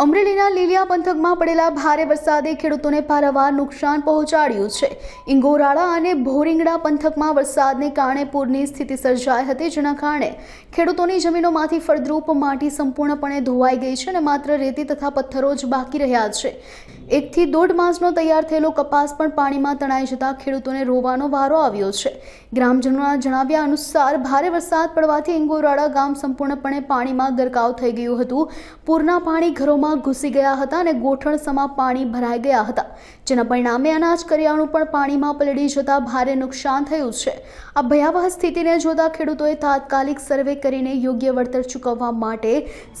અમરેલીના લીલિયા પંથકમાં પડેલા ભારે વરસાદે ખેડૂતોને પારાવાર નુકસાન પહોંચાડ્યું છે. ઇંગોરાળા અને ભોરિંગડા પંથકમાં વરસાદને કારણે પૂરની સ્થિતિ સર્જાઈ હતી, જેના કારણે ખેડૂતોની જમીનોમાંથી ફળદ્રુપ માટી સંપૂર્ણપણે ધોવાઈ ગઈ છે અને માત્ર રેતી તથા પથ્થરો જ બાકી રહ્યા છે. એકથી દોઢ માસનો તૈયાર થયેલો કપાસ પણ પાણીમાં તણાઈ જતા ખેડૂતોને રોવાનો વારો આવ્યો છે. ગ્રામજનોના જણાવ્યા અનુસાર, ભારે વરસાદ પડવાથી ઇંગોરાળા ગામ સંપૂર્ણપણે પાણીમાં ગરકાવ થઈ ગયું હતું. પૂરના પાણી ઘરોમાં ઘૂસી ગયા હતા અને ગોઠણસમાં પાણી ભરાઈ ગયા હતા. જેના પરિણામે અનાજ કરિયાણું પણ પાણીમાં પલળી જતા ભારે નુકસાન થયું છે. આ ભયાવહ સ્થિતિને જોતા ખેડૂતોએ તાત્કાલિક સર્વે કરીને યોગ્ય વળતર ચૂકવવા માટે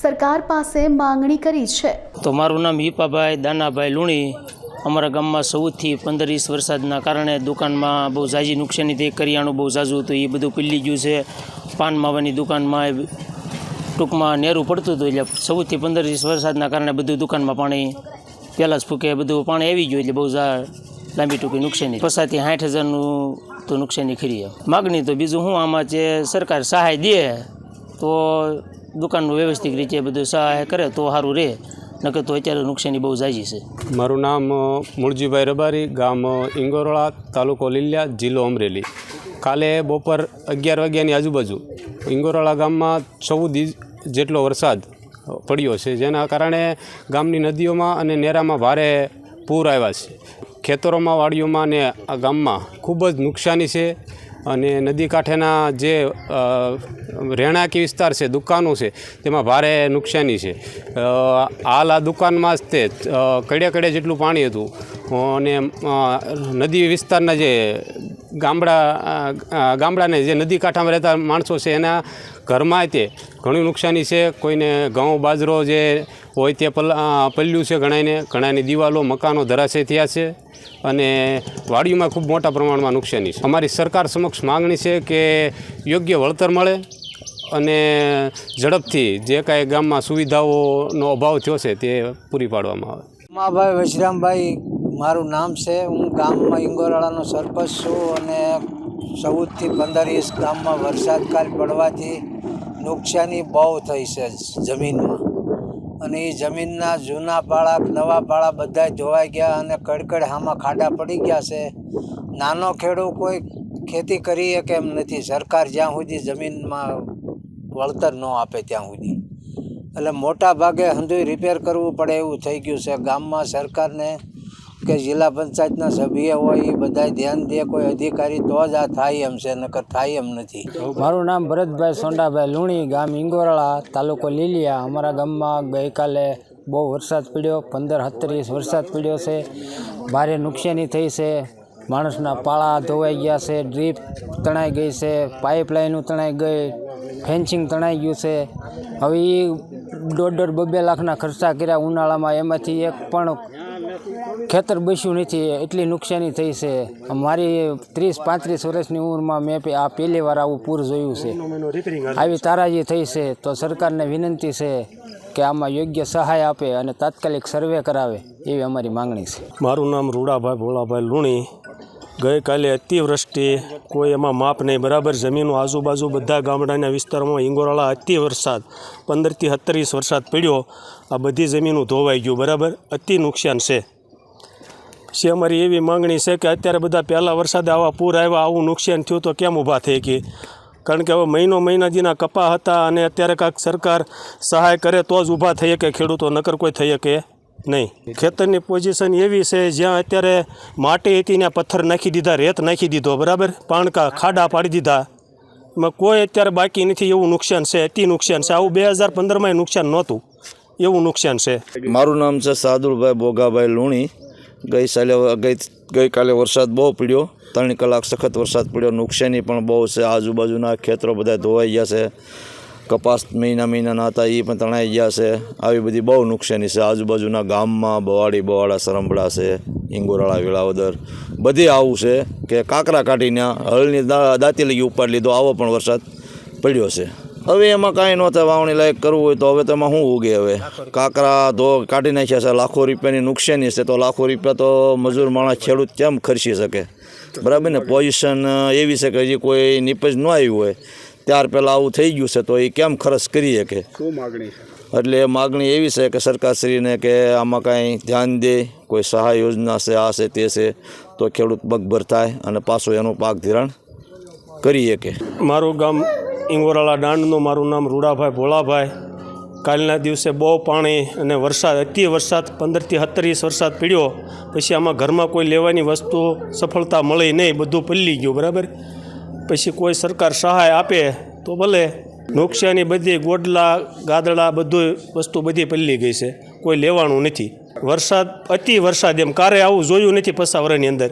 સરકાર પાસે માંગણી કરી છે. તો મારું નામ હિપાભાઈ દાનાભાઈ લુણી. અમારા ગામમાં સૌથી પંદર વીસ વરસાદના કારણે દુકાનમાં બહુ ઝાઝી નુકસાની થઈ કરિયાણું બહુ ઝાઝું હતું. એ બધું પીલી ગયું છે. પાન માવાની દુકાનમાં ટૂંકમાં નેરું પડતું હતું એટલે સૌથી પંદર વીસ વરસાદના કારણે બધું દુકાનમાં પાણી, પહેલાં જ ફૂકે બધું પાણી આવી ગયું એટલે બહુ લાંબી ટૂંકી નુકસાની. પસાથી સાઠ હજારનું તો નુકસાની ખરી માગણી તો બીજું શું આમાં જે સરકાર સહાય દે, તો દુકાનનું વ્યવસ્થિત રીતે બધું સહાય કરે તો સારું રહે. નકર તો અત્યારે નુકસાની બહુ જાય છે. મારું નામ મૂળજીભાઈ રબારી, ગામ ઇંગોરોળા, તાલુકો લીલિયા, જિલ્લો અમરેલી. કાલે બપોર અગિયાર વાગ્યાની આજુબાજુ, ઇંગોરોળા ગામમાં ચૌદ જેટલો વરસાદ પડ્યો છે, જેના કારણે ગામની નદીઓમાં અને નેરામાં ભારે પૂર આવ્યા છે. ખેતરોમાં, વાડીઓમાં અને આ ગામમાં ખૂબ જ નુકસાની છે અને નદી કાંઠેના જે રહેણાંકી વિસ્તાર છે, દુકાનો છે, તેમાં ભારે નુકસાની છે. હાલ આ દુકાનમાં જ તે કડિયા કડે કડે જેટલું પાણી હતું. અને નદી વિસ્તારના જે ગામડા ગામડાને જે નદી કાંઠામાં રહેતા માણસો છે, એના ઘરમાં તે ઘણી નુકસાની છે. કોઈને ઘઉં, બાજરો જે હોય તે પલ પલ્યું છે ઘણાને ઘણાની દિવાલો, મકાનો ધરાશય થયા છે અને વાડીમાં ખૂબ મોટા પ્રમાણમાં નુકસાની છે. અમારી સરકાર સમક્ષ માગણી છે કે યોગ્ય વળતર મળે અને ઝડપથી જે કાંઈ ગામમાં સુવિધાઓનો અભાવ થયો છે તે પૂરી પાડવામાં આવે. માભાઈ વશરામભાઈ મારું નામ છે. હું ગામમાં ઇંગોરાળાનો સરપંચ છું અને ચૌદથી પંદર વીસ ગામમાં વરસાદ કાલ પડવાથી નુકસાની બહુ થઈ છે જમીનમાં. અને એ જમીનના જૂના પાળા, નવા પાળા બધા ધોવાઈ ગયા અને કડકડ હામાં ખાડા પડી ગયા છે. નાનો ખેડૂત કોઈ ખેતી કરીએ કે એમ નથી. સરકાર જ્યાં સુધી જમીનમાં વળતર ન આપે ત્યાં સુધી. એટલે મોટા ભાગે હંધુય રિપેર કરવું પડે એવું થઈ ગયું છે. ગામમાં સરકારને કે જિલ્લા પંચાયતના સભ્ય હોય, એ બધા ધ્યાન દે, કોઈ અધિકારી તો જ આ થાય એમ છે, નકર થાય એમ નથી. મારું નામ ભરતભાઈ સોંડાભાઈ લુણી, ગામ ઇંગોરાળા, તાલુકો લીલિયા. અમારા ગામમાં ગઈકાલે બહુ વરસાદ પડ્યો, પંદર સત્તરીસ વરસાદ પડ્યો છે. ભારે નુકસાની થઈ છે. માણસના પાળા ધોવાઈ ગયા છે, ડ્રીપ તણાઈ ગઈ છે પાઇપલાઇનો તણાઈ ગઈ, ફેન્સિંગ તણાઈ ગયું છે. હવે એ દોઢ દોઢ બબે લાખના ખર્ચા કર્યા ઉનાળામાં. એમાંથી એક પણ ખેતર બસ્યું નથી, એટલી નુકસાની થઈ છે. મારી ત્રીસ પાંત્રીસ વર્ષની ઉંમરમાં મેં આ પહેલી વાર આવું પૂર જોયું છે. આવી તારાજી થઈ છે, તો સરકારને વિનંતી છે કે આમાં યોગ્ય સહાય આપે અને તાત્કાલિક સર્વે કરાવે, એવી અમારી માંગણી છે. મારું નામ રૂડાભાઈ ભોળાભાઈ લુણી. ગઈકાલે અતિવૃષ્ટિ, કોઈ એમાં માપ નહીં, બરાબર જમીનો આજુબાજુ બધા ગામડાના વિસ્તારોમાં હિંગોરાળા અતિ વરસાદ પંદરથી સત્તરીસ વરસાદ પડ્યો. આ બધી જમીનો ધોવાઈ ગયું, બરાબર? અતિ નુકસાન છે. છે, અમારી એવી માંગણી છે કે અત્યારે બધા પહેલાં વરસાદે આવા પૂર આવ્યા, આવું નુકસાન થયું તો કેમ ઊભા થઈ ગઈ? કારણ કે હવે મહિનો મહિનાજીના કપા હતા અને અત્યારે કાંઈક સરકાર સહાય કરે તો જ ઊભા થઈ શકે, ખેડૂતો નકર કોઈ થઈ શકે નહીં. ખેતરની પોઝિશન એવી છે, જ્યાં અત્યારે માટી હતી ત્યાં પથ્થર નાખી દીધા, રેત નાખી દીધો, બરાબર? પાણકા, ખાડા પાડી દીધા. એમાં કોઈ અત્યારે બાકી નથી, એવું નુકસાન છે, અતિ નુકસાન છે. આવું બે હજાર પંદરમાં નુકસાન નહોતું, એવું નુકસાન છે. મારું નામ છે સાદુલભાઈ બોગાભાઈ લુણી. ગઈ સાલે ગઈ ગઈકાલે વરસાદ બહુ પડ્યો. ત્રણ કલાક સખત વરસાદ પડ્યો. નુકસાની પણ બહુ છે. આજુબાજુના ખેતરો બધા ધોવાઈ ગયા છે. કપાસ મહિના મહિનાના હતા એ પણ તણાઈ ગયા છે. આવી બધી બહુ નુકસાની છે. આજુબાજુના ગામમાં બવાડી બવાડા સરંભળા છે. ઇંગોરાળા વેળાવદર, બધી આવું છે કે કાંકરા કાઢીને હળની દા- દાંતી લગી ઉપાડી લીધો. આવો પણ વરસાદ પડ્યો છે. હવે એમાં કાંઈ ન થાય વાવણી લાયક કરવું હોય તો હવે તો એમાં શું ઉગે હવે? કાંકરા ધો કાઢી નાખ્યા છે લાખો રૂપિયાની નુકસાની છે તો લાખો રૂપિયા તો મજૂર માણસ ખેડૂત કેમ ખર્ચી શકે? બરાબર ને? પોઝિશન એવી છે કે હજી કોઈ નિપજ ન આવ્યું હોય ત્યાર પહેલાં આવું થઈ ગયું છે તો એ કેમ ખર્ચ કરી શકે? શું માગણી એટલે માગણી એવી છે કે સરકારશ્રીને કે આમાં કાંઈ ધ્યાન દે કોઈ સહાય યોજના છે આ છે તે છે તો ખેડૂત પગભર થાય અને પાછો એનું પાક ધિરાણ કરી શકે. મારું ગામ ઇંગોરાળા દાંડનું મારું નામ રૂડાભાઈ ભોળાભાઈ. કાલના દિવસે બહુ પાણી અને વરસાદ, અતિ વરસાદ, પંદરથી સત્તરીસ વરસાદ પડ્યો. પછી આમાં ઘરમાં કોઈ લેવાની વસ્તુ સફળતા મળી નહીં, બધું પલ્લી ગયું, બરાબર? પછી કોઈ સરકાર સહાય આપે તો ભલે. નુકસાની બધી, ગોડલા, ગાદડા બધું વસ્તુ બધી પલ્લી ગઈ છે. કોઈ લેવાનું નથી. વરસાદ, અતિ વરસાદ એમ. કારે આવું જોયું નથી પસાવરાની અંદર.